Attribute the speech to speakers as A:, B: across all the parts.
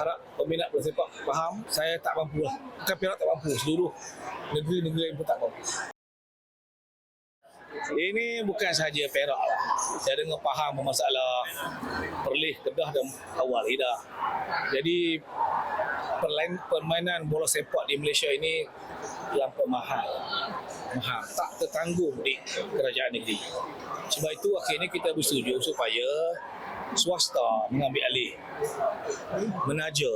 A: harap peminat bola sepak faham, saya tak mampu lah. Bukan Perak tak mampu, seluruh negeri-negeri lain pun tak mampu. Ini bukan sahaja Perak. Saya dengar faham masalah Perlis, Kedah dan awal Ida. Jadi permainan bola sepak di Malaysia ini terlampau mahal. Mahal. Tak tertanggung di kerajaan negeri. Sebab itu akhirnya kita bersetuju supaya swasta mengambil alih menaja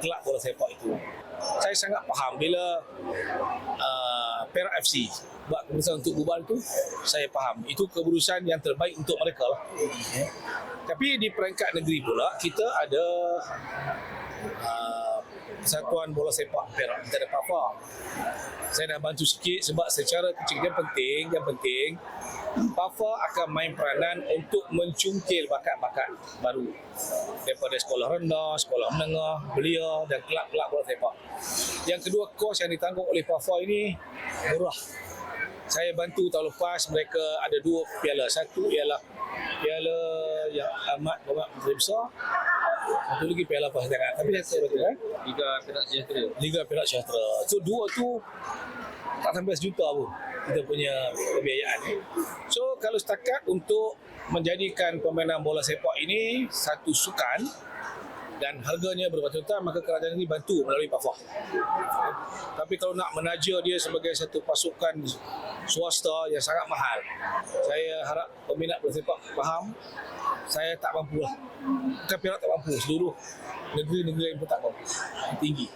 A: kelab bola sepak itu. Saya sangat faham bila uh, Perak FC buat keputusan untuk bubar itu, saya faham. Itu keputusan yang terbaik untuk mereka lah. Tapi di peringkat negeri pula, kita ada uh, Persatuan Bola Sepak Perak. Kita ada PAFA. Saya dah bantu sikit sebab secara kecil yang penting, yang penting PAFA akan main peranan untuk mencungkil bakat-bakat baru daripada sekolah rendah, sekolah menengah, belia dan kelab-kelab bola sepak. Yang kedua, kos yang ditanggung oleh PAFA ini murah. Saya bantu tahun lepas mereka ada dua piala. Satu ialah piala yang amat amat menteri besar. Satu lagi piala apa sangat. Tapi saya bantu kan.
B: Liga Perak Sejahtera.
A: Liga Perak Sejahtera. So dua tu tak sampai sejuta pun kita punya pembiayaan. So kalau setakat untuk menjadikan permainan bola sepak ini satu sukan dan harganya berpatutan maka kerajaan ini bantu melalui PAFA. Tapi kalau nak menaja dia sebagai satu pasukan swasta yang sangat mahal, saya harap peminat bola sepak faham saya tak mampu lah. Bukan Perak tak mampu, seluruh negeri-negeri lain pun tak mampu. Tinggi.